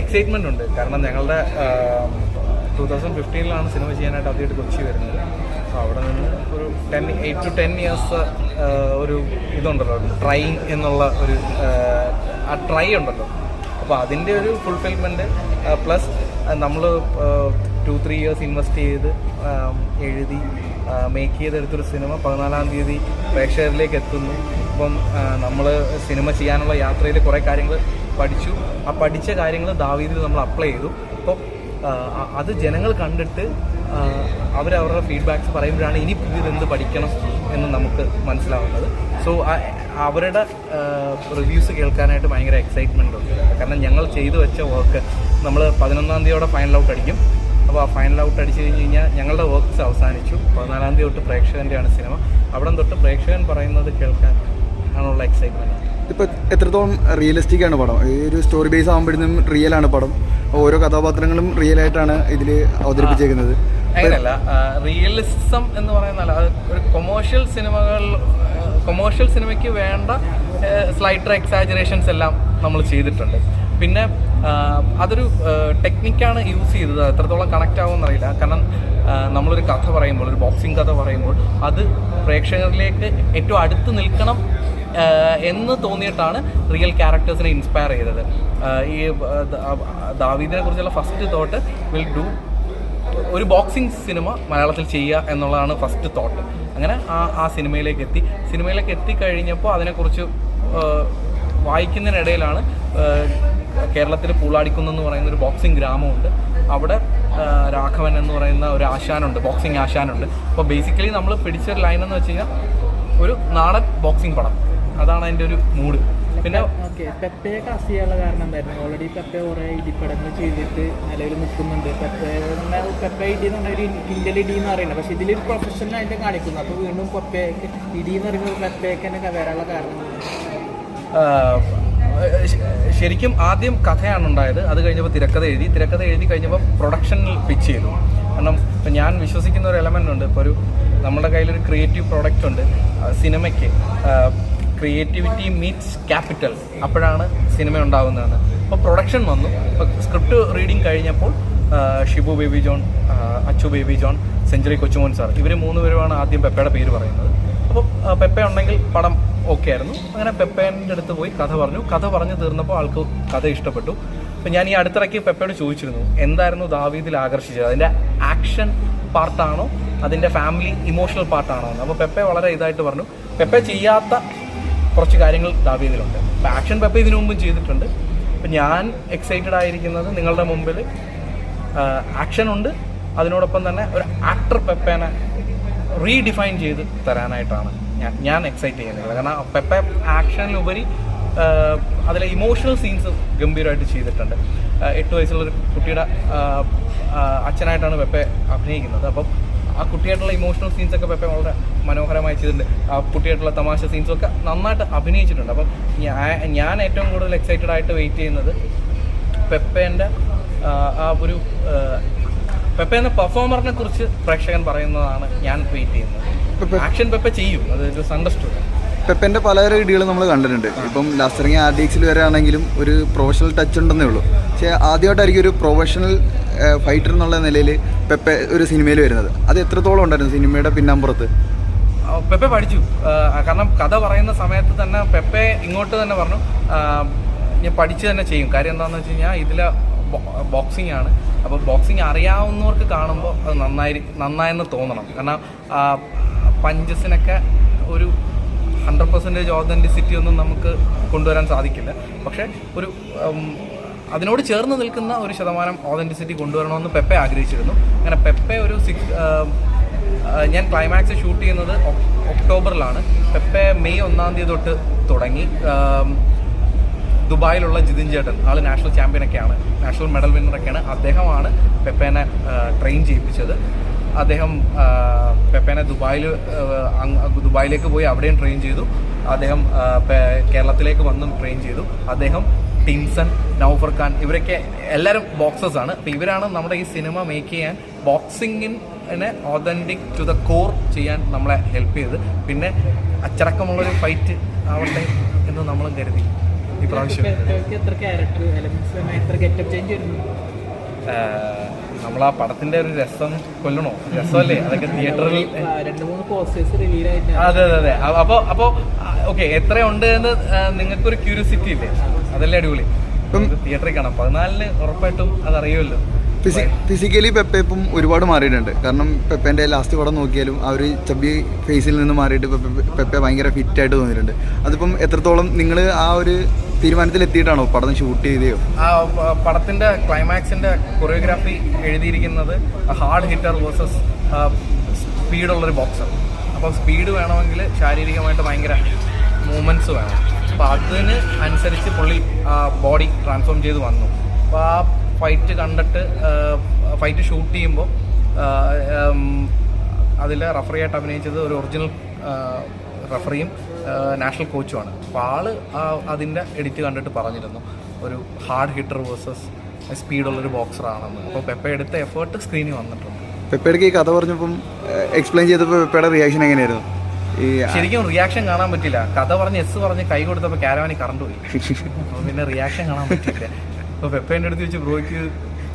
Excitement ഉണ്ട്. കാരണം ഞങ്ങളുടെ ടൂ തൗസൻഡ് ഫിഫ്റ്റീനിലാണ് സിനിമ ചെയ്യാനായിട്ട് ആദ്യമായിട്ട് കൊച്ചി വരുന്നത്. അപ്പോൾ അവിടെ നിന്ന് ഒരു ten eight two ten years ഒരു ഇതുണ്ടല്ലോ ട്രൈങ് എന്നുള്ള ഒരു ആ, ട്രൈ ഉണ്ടല്ലോ. അപ്പോൾ അതിന്റെ ഒരു ഫുൾഫിൽമെന്റ് പ്ലസ് നമ്മൾ ടു ത്രീ ഇയേഴ്സ് ഇൻവെസ്റ്റ് ചെയ്ത് എഴുതി മേക്ക് ചെയ്തെടുത്തൊരു സിനിമ പതിനാലാം തീയതി പ്രേക്ഷകരിലേക്ക് എത്തുന്നു. അപ്പം നമ്മൾ സിനിമ ചെയ്യാനുള്ള യാത്രയിൽ കുറേ കാര്യങ്ങൾ പഠിച്ചു. ആ പഠിച്ച കാര്യങ്ങൾ ദാവീദിൽ നമ്മൾ അപ്ലൈ ചെയ്തു. അപ്പോൾ അത് ജനങ്ങൾ കണ്ടിട്ട് അവരവരുടെ ഫീഡ്ബാക്ക്സ് പറയുമ്പോഴാണ് ഇനി പുതിയതെന്ത് പഠിക്കണം എന്ന് നമുക്ക് മനസ്സിലാവുന്നത്. സോ അവരുടെ റിവ്യൂസ് കേൾക്കാനായിട്ട് ഭയങ്കര എക്സൈറ്റ്മെന്റ് ഉണ്ട്. കാരണം ഞങ്ങൾ ചെയ്തു വെച്ച വർക്ക് നമ്മൾ പതിനൊന്നാം തീയതിയോടെ ഫൈനൽ ഔട്ട് അടിക്കും. അപ്പോൾ ആ ഫൈനൽ ഔട്ട് അടിച്ചു കഴിഞ്ഞ് കഴിഞ്ഞാൽ ഞങ്ങളുടെ വർക്ക്സ് അവസാനിച്ചു. പതിനാലാം തീയതി തൊട്ട് പ്രേക്ഷകന്റെയാണ് സിനിമ അവിടെ തൊട്ട് പ്രേക്ഷകൻ പറയുന്നത് കേൾക്കാൻ ആണുള്ള എക്സൈറ്റ്മെന്റ് ഇപ്പൊ എത്രത്തോളം റിയലിസ്റ്റിക് ആണ് പടം? ഈ ഒരു സ്റ്റോറി ബേസ് ആകുമ്പോഴും റിയൽ ആണ് പടം. ഓരോ കഥാപാത്രങ്ങളും റിയൽ ആയിട്ടാണ് ഇതിൽ അവതരിപ്പിച്ചേക്കുന്നത്. അങ്ങനെയല്ല. റിയലിസം എന്ന് പറയുന്നതല്ല. അത് ഒരു കൊമേഴ്ഷ്യൽ സിനിമകൾ കൊമേഴ്ഷ്യൽ സിനിമയ്ക്ക് വേണ്ട സ്ലൈറ്റർ എക്സാജറേഷൻസ് എല്ലാം നമ്മൾ ചെയ്തിട്ടുണ്ട്. പിന്നെ അതൊരു ടെക്നിക്കാണ് യൂസ് ചെയ്തത്. എത്രത്തോളം കണക്റ്റ് ആവുമെന്ന് അറിയില്ല. കാരണം നമ്മളൊരു കഥ പറയുമ്പോൾ ഒരു ബോക്സിംഗ് കഥ പറയുമ്പോൾ അത് പ്രേക്ഷകരിലേക്ക് ഏറ്റവും അടുത്ത് നിൽക്കണം എന്ന് തോന്നിയിട്ടാണ് റിയൽ ക്യാരക്ടേഴ്സിനെ ഇൻസ്പയർ ചെയ്തത്. ഈ ദാവീദിനെ കുറിച്ചുള്ള ഫസ്റ്റ് തോട്ട് വിൽ ഡു ഒരു ബോക്സിംഗ് സിനിമ മലയാളത്തിൽ ചെയ്യുക എന്നുള്ളതാണ് ഫസ്റ്റ് തോട്ട് അങ്ങനെ ആ ആ സിനിമയിലേക്ക് എത്തി. സിനിമയിലേക്ക് എത്തിക്കഴിഞ്ഞപ്പോൾ അതിനെക്കുറിച്ച് വായിക്കുന്നതിനിടയിലാണ് കേരളത്തിൽ പൂളാടിക്കുന്ന് എന്ന് പറയുന്ന ഒരു ബോക്സിംഗ് ഗ്രാമമുണ്ട്. അവിടെ രാഘവൻ എന്ന് പറയുന്ന ഒരു ആശാനുണ്ട് ബോക്സിംഗ് ആശാനുണ്ട്. അപ്പോൾ ബേസിക്കലി നമ്മൾ പിടിച്ചൊരു ലൈൻ എന്ന് വെച്ച് കഴിഞ്ഞാൽ ഒരു നാടൻ ബോക്സിംഗ് പടം. അതാണ് അതിന്റെ ഒരു മൂഡ് പിന്നെ ഓക്കെ പെപ്പയെ ചെയ്യാനുള്ള കാരണം എന്തായിരുന്നു? ഓൾറെഡി പെപ്പ കുറെ ഇടിപ്പടങ്ങൾ ചെയ്തിട്ട് നിലവിൽ നിൽക്കുന്നുണ്ട്. പെപ്പ പെപ്പ ഇടി എന്ന് ഒരു ഇന്ത്യയിൽ ഇടി എന്ന് പറയുന്നത്. പക്ഷെ ഇതിൽ പ്രൊഫഷണൽ ആയിട്ട് കാണിക്കുന്നു. അപ്പോൾ വീണ്ടും പെപ്പയ്ക്ക് ഇടി എന്ന് പറയുന്നത് പെപ്പയ്ക്ക് തന്നെ വരാനുള്ള കാരണം ശരിക്കും ആദ്യം കഥയാണ് ഉണ്ടായത്. അത് കഴിഞ്ഞപ്പോൾ തിരക്കഥ എഴുതി. തിരക്കഥ എഴുതി കഴിഞ്ഞപ്പോൾ പ്രൊഡക്ഷനിൽ പിച്ച് ചെയ്തു. കാരണം ഇപ്പം ഞാൻ വിശ്വസിക്കുന്ന ഒരു എലമെന്റ് ഉണ്ട്. ഇപ്പോൾ ഒരു നമ്മുടെ കയ്യിലൊരു ക്രിയേറ്റീവ് പ്രോഡക്റ്റ് ഉണ്ട്. സിനിമയ്ക്ക്. ക്രിയേറ്റിവിറ്റി മീറ്റ്സ് ക്യാപിറ്റൽ അപ്പോഴാണ് സിനിമ ഉണ്ടാകുന്നതെന്ന്. അപ്പോൾ പ്രൊഡക്ഷൻ വന്നു. സ്ക്രിപ്റ്റ് റീഡിങ് കഴിഞ്ഞപ്പോൾ ഷിബു ബേബി ജോൺ അച്ചു ബേബി ജോൺ സെഞ്ചുറി കൊച്ചുമോൻ സാർ ഇവർ മൂന്ന് പേരുമാണ് ആദ്യം പെപ്പയുടെ പേര് പറയുന്നത്. അപ്പോൾ പെപ്പ ഉണ്ടെങ്കിൽ പടം ഓക്കെ ആയിരുന്നു. അങ്ങനെ പെപ്പേന്റെ അടുത്ത് പോയി കഥ പറഞ്ഞു. കഥ പറഞ്ഞു തീർന്നപ്പോൾ ആൾക്ക് കഥ ഇഷ്ടപ്പെട്ടു. അപ്പോൾ ഞാൻ ഈ അടുത്തിടയ്ക്ക് പെപ്പയോട് ചോദിച്ചിരുന്നു എന്തായിരുന്നു ദാവീദിൽ ആകർഷിച്ചത്? അതിന്റെ ആക്ഷൻ പാർട്ടാണോ അതിന്റെ ഫാമിലി ഇമോഷണൽ പാർട്ടാണോ എന്ന്. അപ്പോൾ പെപ്പ വളരെ ഇതായിട്ട് പറഞ്ഞു. പെപ്പ ചെയ്യാത്ത കുറച്ച് കാര്യങ്ങൾ ദാവീദിലുണ്ട് അപ്പോൾ ആക്ഷൻ പെപ്പ ഇതിനു മുമ്പും ചെയ്തിട്ടുണ്ട്. അപ്പം ഞാൻ എക്സൈറ്റഡ് ആയിരിക്കുന്നത് നിങ്ങളുടെ മുമ്പിൽ ആക്ഷൻ ഉണ്ട്. അതിനോടൊപ്പം തന്നെ ഒരു ആക്ടർ പെപ്പേനെ റീഡിഫൈൻ ചെയ്ത് തരാനായിട്ടാണ് ഞാൻ ഞാൻ എക്സൈറ്റ് ചെയ്യുന്നത്. കാരണം പെപ്പ ആക്ഷനിലുപരി അതിലെ ഇമോഷണൽ സീൻസ് ഗംഭീരമായിട്ട് ചെയ്തിട്ടുണ്ട്. എട്ട് വയസ്സുള്ള ഒരു കുട്ടിയുടെ അച്ഛനായിട്ടാണ് പെപ്പെ അഭിനയിക്കുന്നത്. അപ്പം ആ കുട്ടിയായിട്ടുള്ള ഇമോഷണൽ സീൻസൊക്കെ പെപ്പെ വളരെ മനോഹരമായി ചെയ്തിട്ടുണ്ട്. ആ കുട്ടിയായിട്ടുള്ള തമാശ സീൻസൊക്കെ നന്നായിട്ട് അഭിനയിച്ചിട്ടുണ്ട്. അപ്പം ഞാൻ ഏറ്റവും കൂടുതൽ എക്സൈറ്റഡ് ആയിട്ട് വെയിറ്റ് ചെയ്യുന്നത് പെപ്പേന്റെ ആ, ഒരു പെപ്പ എന്ന പെർഫോമറിനെ കുറിച്ച് പ്രേക്ഷകൻ പറയുന്നതാണ് ഞാൻ വെയിറ്റ് ചെയ്യുന്നത്. ആക്ഷൻ പെപ്പ ചെയ്യും. അത് അണ്ടർസ്റ്റുഡ് പെപ്പന്റെ പല ഇടികളും നമ്മൾ കണ്ടിട്ടുണ്ട്. ഇപ്പം ലാസ്റ്റ് ഇറങ്ങിയ ആർ ഡി എക്സിൽ വരെ ആണെങ്കിലും ഒരു പ്രൊഫഷണൽ ടച്ച് ഉണ്ടെന്നേ ഉള്ളൂ. പക്ഷേ ആദ്യമായിട്ടായിരിക്കും ഒരു പ്രൊഫഷണൽ ഫൈറ്റർ എന്നുള്ള നിലയിൽ പെപ്പെ ഒരു സിനിമയിൽ വരുന്നത്. അത് എത്രത്തോളം ഉണ്ടായിരുന്നു സിനിമയുടെ പിന്നാമ്പുറത്ത്? പെപ്പെ പഠിച്ചു. കാരണം കഥ പറയുന്ന സമയത്ത് തന്നെ പെപ്പെ ഇങ്ങോട്ട് തന്നെ പറഞ്ഞു ഞാൻ പഠിച്ചു തന്നെ ചെയ്യും. കാര്യം എന്താണെന്ന് വെച്ച് കഴിഞ്ഞാൽ ഇതിൽ ബോക്സിംഗ് ആണ്. അപ്പോൾ ബോക്സിംഗ് അറിയാവുന്നവർക്ക് കാണുമ്പോൾ അത് നന്നായി നന്നായെന്ന് തോന്നണം. കാരണം പഞ്ചസിനൊക്കെ ഒരു ഹൺഡ്രഡ് പെർസെന്റേജ് ഓതന്റിസിറ്റി ഒന്നും നമുക്ക് കൊണ്ടുവരാൻ സാധിക്കില്ല. പക്ഷേ ഒരു അതിനോട് ചേർന്ന് നിൽക്കുന്ന ഒരു ശതമാനം ഓതന്റിസിറ്റി കൊണ്ടുവരണമെന്ന് പെപ്പെ ആഗ്രഹിച്ചിരുന്നു. അങ്ങനെ പെപ്പെ ഒരു സിക്സ് ഞാൻ ക്ലൈമാക്സ് ഷൂട്ട് ചെയ്യുന്നത് ഒക്ടോബറിലാണ്. പെപ്പെ മെയ് ഒന്നാം തീയതി തൊട്ട് തുടങ്ങി. ദുബായിലുള്ള ജിതിൻ ചേട്ടൻ ആൾ നാഷണൽ ചാമ്പ്യനൊക്കെയാണ് നാഷണൽ മെഡൽ വിന്നറൊക്കെയാണ് അദ്ദേഹമാണ് പെപ്പേനെ ട്രെയിൻ ചെയ്യിപ്പിച്ചത്. അദ്ദേഹം പെപ്പേനെ ദുബായിൽ ദുബായിലേക്ക് പോയി അവിടെയും ട്രെയിൻ ചെയ്തു. അദ്ദേഹം കേരളത്തിലേക്ക് വന്നും ട്രെയിൻ ചെയ്തു. അദ്ദേഹം ടിൻസൺ നൗഫർ ഖാൻ ഇവരൊക്കെ എല്ലാവരും ബോക്സേഴ്സ് ആണ്. അപ്പോൾ ഇവരാണ് നമ്മുടെ ഈ സിനിമ മേക്ക് ചെയ്യാൻ ബോക്സിങ്ങിനെ ഓതന്റിക് ടു ദ കോർ ചെയ്യാൻ നമ്മളെ ഹെൽപ്പ് ചെയ്ത് പിന്നെ അച്ചടക്കമുള്ളൊരു ഫൈറ്റ് ആവട്ടെ എന്ന് നമ്മളും കരുതി. ഇപ്രാവശ്യം നമ്മൾ ആ പടത്തിന്റെ ഒരു രസം കൊല്ലണോ? രസമല്ലേ? അതൊക്കെ തിയേറ്ററിൽ അതെ അതെ അതെ. അപ്പൊ അപ്പൊ ഓക്കെ എത്രയുണ്ട് എന്ന് നിങ്ങൾക്കൊരു ക്യൂരിയോസിറ്റി ഇല്ലേ? അതല്ലേ അടിപൊളി. തിയേറ്ററിൽ കാണാം പതിനാലിന് ഉറപ്പായിട്ടും അതറിയുമല്ലോ ഫിസി ഫിസിക്കലി പെപ്പേപ്പും ഒരുപാട് മാറിയിട്ടുണ്ട്. കാരണം പെപ്പേന്റെ ലാസ്റ്റ് പടം നോക്കിയാലും ആ ഒരു ചബി ഫേസിൽ നിന്ന് മാറിയിട്ട് പെപ്പെ ഭയങ്കര ഫിറ്റായിട്ട് തോന്നിയിട്ടുണ്ട്. അതിപ്പം എത്രത്തോളം നിങ്ങൾ ആ ഒരു തീരുമാനത്തിൽ എത്തിയിട്ടാണോ പടം ഷൂട്ട് ചെയ്തയോ? ആ പടത്തിന്റെ പടത്തിന്റെ ക്ലൈമാക്സിന്റെ കൊറിയോഗ്രാഫി എഴുതിയിരിക്കുന്നത് ഹാർഡ് ഹിറ്റർ വേഴ്സസ് സ്പീഡുള്ളൊരു ബോക്സർ അപ്പോൾ സ്പീഡ് വേണമെങ്കിൽ ശാരീരികമായിട്ട് ഭയങ്കര മൂവ്മെന്റ്സ് വേണം. അപ്പോൾ അതിന് അനുസരിച്ച് പുള്ളി ആ ബോഡി ട്രാൻസ്ഫോം ചെയ്ത് വന്നു. അപ്പോൾ ആ ഫൈറ്റ് കണ്ടിട്ട് ഫൈറ്റ് ഷൂട്ട് ചെയ്യുമ്പോൾ അതിൽ റഫറിയായിട്ട് അഭിനയിച്ചത് ഒരു ഒറിജിനൽ റഫറിയും നാഷണൽ കോച്ചുമാണ്. അപ്പോൾ ആൾ അതിന്റെ എഡിറ്റ് കണ്ടിട്ട് പറഞ്ഞിരുന്നു. ഒരു ഹാർഡ് ഹിറ്റർ വേഴ്സസ് സ്പീഡുള്ളൊരു ബോക്സറാണെന്ന്. അപ്പോൾ പെപ്പ എടുത്ത എഫേർട്ട് സ്ക്രീനിൽ വന്നിട്ടുണ്ട്. പെപ്പയുടെ ഈ കഥ പറഞ്ഞപ്പം എക്സ്പ്ലെയിൻ ചെയ്തപ്പോൾ പെപ്പയുടെ റിയാക്ഷൻ എങ്ങനെയായിരുന്നു? ശരിക്കും റിയാക്ഷൻ കാണാൻ പറ്റില്ല. കഥ പറഞ്ഞ് എസ് പറഞ്ഞ് കൈ കൊടുത്തപ്പോൾ കാരവാനി കറണ്ട് പോയി. അപ്പോൾ പിന്നെ റിയാക്ഷൻ കാണാൻ പറ്റില്ല അപ്പോൾ പെപ്പേന്റെ അടുത്ത് വെച്ച് ബ്രോയ്ക്ക്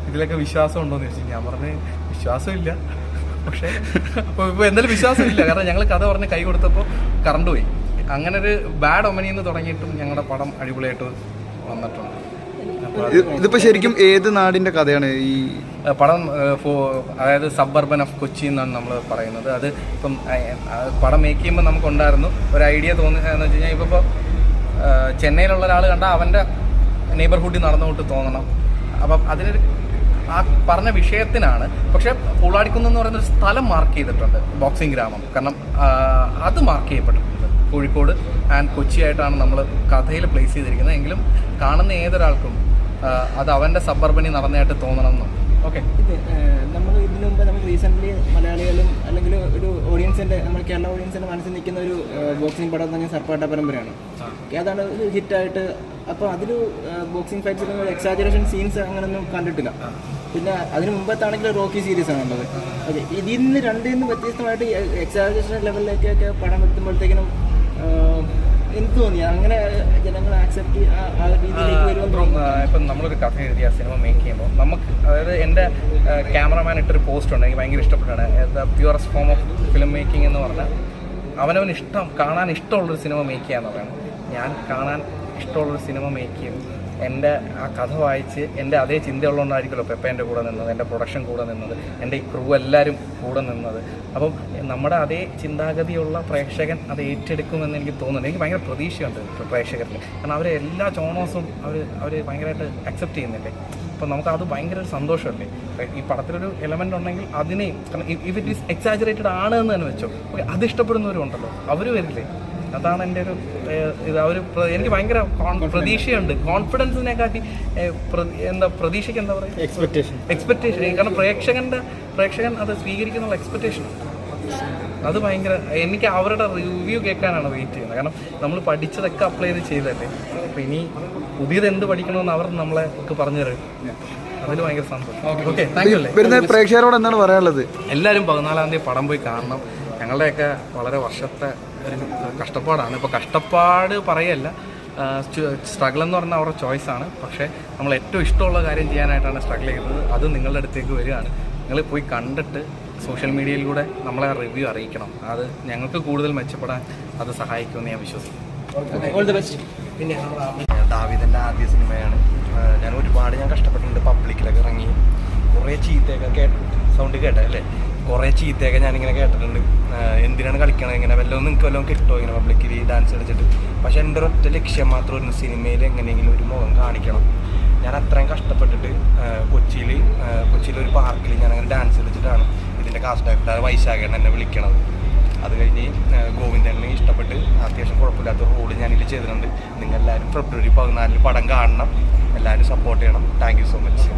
ഇതിലൊക്കെ വിശ്വാസം ഉണ്ടോയെന്ന് ചോദിച്ചു. ഞാൻ പറഞ്ഞ് വിശ്വാസമില്ല. പക്ഷേ അപ്പോൾ ഇപ്പോൾ എന്തായാലും വിശ്വാസമില്ല. കാരണം ഞങ്ങൾ കഥ പറഞ്ഞ് കൈ കൊടുത്തപ്പോൾ കറണ്ട് പോയി. അങ്ങനെ ഒരു ബാഡ് ഒമനിന്ന് തുടങ്ങിയിട്ടും ഞങ്ങളുടെ പടം അടിപൊളിയായിട്ട് വന്നിട്ടുണ്ട്. ഇതിപ്പോ ശരിക്കും ഏത് നാടിന്റെ കഥയാണ് ഈ പടം അതായത് സബർബൻ ഓഫ് കൊച്ചി എന്നാണ് നമ്മൾ പറയുന്നത്. അത് ഇപ്പം പടം മേക്ക് ചെയ്യുമ്പോൾ നമുക്കുണ്ടായിരുന്നു ഒരു ഐഡിയ തോന്നി എന്ന് വെച്ച് കഴിഞ്ഞാൽ ഇപ്പോൾ ചെന്നൈയിലുള്ള ഒരാൾ കണ്ടാൽ അവന്റെ നെയ്ബർഹുഡിൽ നടന്നുകൊണ്ട് തോന്നണം. അപ്പം അതിനൊരു ആ പറഞ്ഞ വിഷയത്തിനാണ്. പക്ഷേ പൂളാടിക്കുന്ന് എന്ന് പറയുന്ന ഒരു സ്ഥലം മാർക്ക് ചെയ്തിട്ടുണ്ട് ബോക്സിംഗ് ഗ്രാമം. കാരണം അത് മാർക്ക് ചെയ്യപ്പെട്ടിട്ടുണ്ട്. കോഴിക്കോട് ആൻഡ് കൊച്ചി ആയിട്ടാണ് നമ്മൾ കഥയിൽ പ്ലേസ് ചെയ്തിരിക്കുന്നത്. എങ്കിലും കാണുന്ന ഏതൊരാൾക്കും അത് അവന്റെ സബർബനി നടന്നതായിട്ട് തോന്നണം എന്നും. ഓക്കെ. ഇത് നമ്മൾ ഇതിനു മുമ്പ് നമ്മൾ റീസെന്റ്ലി മലയാളികളും അല്ലെങ്കിൽ ഒരു ഓഡിയൻസിന്റെ നമ്മൾ കേരള ഓഡിയൻസിന്റെ മനസ്സിൽ നിൽക്കുന്ന ഒരു ബോക്സിംഗ് പടം എന്ന് പറഞ്ഞാൽ സർപ്പാട്ട പരമ്പരയാണ്. ഏതാണ് അതാണ് ഒരു ഹിറ്റായിട്ട്? അപ്പോൾ അതിൽ ബോക്സിംഗ് ഫൈറ്റ്സിൽ എക്സാജറേഷൻ സീൻസ് അങ്ങനെയൊന്നും കണ്ടിട്ടില്ല. പിന്നെ അതിന് മുമ്പത്താണെങ്കിൽ റോക്കി സീരീസ് ആണ് ഉള്ളത്. ഓക്കെ ഇതിൽ നിന്ന് രണ്ടിൽ നിന്ന് വ്യത്യസ്തമായിട്ട് എക്സാജറേഷൻ ലെവലിലേക്കൊക്കെ പടം എത്തുമ്പോഴത്തേക്കിനും എന്ത് തോന്നി. അങ്ങനെ ജനങ്ങൾ ആക്സെപ്റ്റ് ഇപ്പം നമ്മളൊരു കഥ എഴുതിയ സിനിമ മേക്ക് ചെയ്യുമ്പോൾ നമുക്ക് അതായത് എന്റെ ക്യാമറമാൻ ഇട്ടൊരു പോസ്റ്റ് ഉണ്ട് എനിക്ക് ഭയങ്കര ഇഷ്ടപ്പെട്ടാണ് the purest form of film making എന്ന് പറഞ്ഞാൽ അവനവൻ ഇഷ്ടം കാണാൻ ഇഷ്ടമുള്ളൊരു സിനിമ മേക്ക് ചെയ്യാന്ന് പറയണം. ഞാൻ കാണാൻ ഇഷ്ടമുള്ളൊരു സിനിമ മേക്ക് ചെയ്യും. എന്റെ ആ കഥ വായിച്ച് എന്റെ അതേ ചിന്തയുള്ളതുകൊണ്ടായിരിക്കുമല്ലോ പെപ്പ എന്റെ കൂടെ നിന്നത് എന്റെ പ്രൊഡക്ഷൻ കൂടെ നിന്നത് എന്റെ ഈ ക്രൂ എല്ലാവരും കൂടെ നിന്നത്. അപ്പം നമ്മുടെ അതേ ചിന്താഗതിയുള്ള പ്രേക്ഷകൻ അത് ഏറ്റെടുക്കുമെന്ന് എനിക്ക് തോന്നുന്നു എനിക്ക് ഭയങ്കര പ്രതീക്ഷയുണ്ട് പ്രേക്ഷകരിൽ കാരണം അവരെ എല്ലാ ചോണോസും അവർ അവർ ഭയങ്കരമായിട്ട് അക്സെപ്റ്റ് ചെയ്യുന്നില്ലേ? അപ്പം നമുക്ക് അത് ഭയങ്കര ഒരു സന്തോഷമല്ലേ? ഈ പടത്തിലൊരു എലമെന്റ് ഉണ്ടെങ്കിൽ അതിനെയും കാരണം ഇഫ് ഇറ്റ് ഈസ് എക്സാജറേറ്റഡ് ആണ് എന്ന് തന്നെ വെച്ചോ. ഓക്കെ അത് ഇഷ്ടപ്പെടുന്നവരും ഉണ്ടല്ലോ അവർ വരില്ലേ? അതാണ് എന്റെ ഒരു ഇത് അവർ എനിക്ക് ഭയങ്കര പ്രതീക്ഷയുണ്ട്. കോൺഫിഡൻസിനെ കാട്ടി എന്താ പ്രതീക്ഷയ്ക്ക് എന്താ പറയുക? എക്സ്പെക്ടേഷൻ എക്സ്പെക്ടേഷൻ കാരണം പ്രേക്ഷകന്റെ പ്രേക്ഷകൻ അത് സ്വീകരിക്കുന്ന എക്സ്പെക്ടേഷൻ അത് ഭയങ്കര എനിക്ക് അവരുടെ റിവ്യൂ കേൾക്കാനാണ് വെയിറ്റ് ചെയ്യുന്നത്. കാരണം നമ്മൾ പഠിച്ചതൊക്കെ അപ്ലൈ ചെയ്ത് ചെയ്തല്ലേ അപ്പം ഇനി പുതിയത് എന്ത് പഠിക്കണമെന്ന് അവർ നമ്മളെ ഒക്കെ പറഞ്ഞു തരും അതിൽ ഭയങ്കര സന്തോഷം. ഓക്കെ താങ്ക് യു അല്ലേ? വരുന്ന പ്രേക്ഷകരോട് എന്താണ് പറയാനുള്ളത്? എല്ലാവരും പതിനാലാം തീയതി പടം പോയി കാണണം. ഞങ്ങളുടെയൊക്കെ വളരെ വർഷത്തെ കഷ്ടപ്പാടാണ്. ഇപ്പോൾ കഷ്ടപ്പാട് പറയല്ല. സ്ട്രഗിൾ എന്ന് പറഞ്ഞാൽ അവരുടെ ചോയ്സാണ് പക്ഷേ നമ്മൾ ഏറ്റവും ഇഷ്ടമുള്ള കാര്യം ചെയ്യാനായിട്ടാണ് സ്ട്രഗിൾ ചെയ്യുന്നത്. അത് നിങ്ങളുടെ അടുത്തേക്ക് വരികയാണ്. നിങ്ങൾ പോയി കണ്ടിട്ട് സോഷ്യൽ മീഡിയയിലൂടെ നമ്മളെ റിവ്യൂ അറിയിക്കണം. അത് ഞങ്ങൾക്ക് കൂടുതൽ മെച്ചപ്പെടാൻ അത് സഹായിക്കുമെന്ന് ഞാൻ വിശ്വസിക്കുന്നു. ഓൾ ദി ബെസ്റ്റ് പിന്നെ ദാവിദന്റെ ആദ്യ സിനിമയാണ്. ഞാൻ ഒരുപാട് ഞാൻ കഷ്ടപ്പെട്ടിട്ടുണ്ട്. പബ്ലിക്കിലൊക്കെ ഇറങ്ങി. കുറേ ചീത്തയൊക്കെ കേട്ട. സൗണ്ട് കേട്ടല്ലേ കുറേ ചീത്തയൊക്കെ ഞാനിങ്ങനെ കേട്ടിട്ടുണ്ട്. എന്തിനാണ് കളിക്കണത്? ഇങ്ങനെ വല്ലതും നിങ്ങൾക്ക് വല്ലതും കിട്ടുമോ ഇങ്ങനെ പബ്ലിക്കിൽ ഡാൻസ് കളിച്ചിട്ട്? പക്ഷെ എന്റെ ഒറ്റ ലക്ഷ്യം മാത്രമായിരുന്നു സിനിമയിൽ എങ്ങനെയെങ്കിലും ഒരു മുഖം കാണിക്കണം. ഞാൻ അത്രയും കഷ്ടപ്പെട്ടിട്ട് കൊച്ചിയിൽ കൊച്ചിയിൽ ഒരു പാർക്കിൽ ഞാൻ അങ്ങനെ ഡാൻസ് കളിച്ചിട്ടാണ് ഇതിന്റെ കാസ്റ്റ് ഡയറക്ടർ വൈശാഖേട്ടൻ എന്നെ വിളിക്കണത്. അത് കഴിഞ്ഞ് ഗോവിന്ദനെ ഇഷ്ടപ്പെട്ട് അത്യാവശ്യം കുഴപ്പമില്ലാത്ത റോഡ് ഞാനിതിൽ ചെയ്തിട്ടുണ്ട്. നിങ്ങൾ എല്ലാവരും ഫെബ്രുവരി പതിനാലിന് പടം കാണണം. എല്ലാവരും സപ്പോർട്ട് ചെയ്യണം. Thank you so much